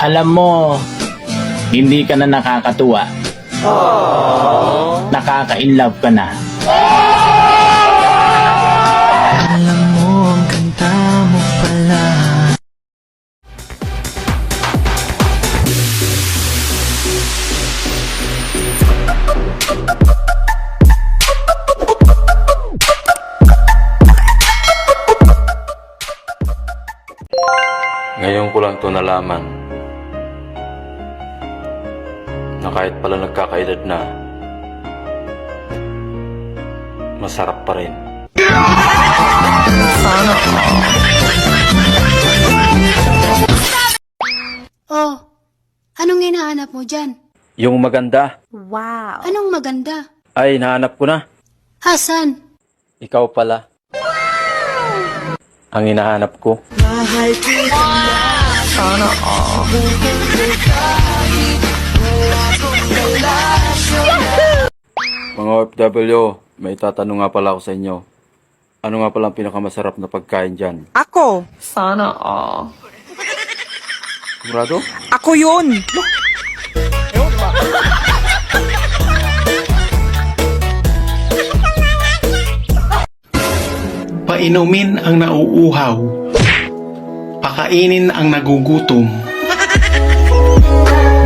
Alam mo, hindi ka na nakakatuwa. Nakaka-inlove ka na. Alam mo ang ganda mo pala Ngayon ko lang to nalaman na kahit pala nagkakaedad na, masarap pa rin. Oh, anong hinahanap mo dyan? Yung maganda Anong maganda? ay nahanap ko na. Hasan, Ikaw pala. Ang hinahanap ko. Mga OFW, may tatanong nga pala ako sa inyo. Ano nga pala ang pinakamasarap na pagkain dyan? Ako. Sana all. Sigurado? Ako yun. Painumin ang nauuhaw. Pakainin ang nagugutom.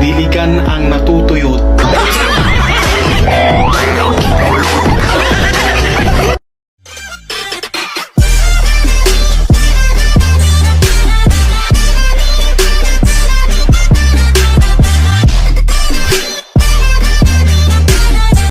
Diligan ang natutuyot.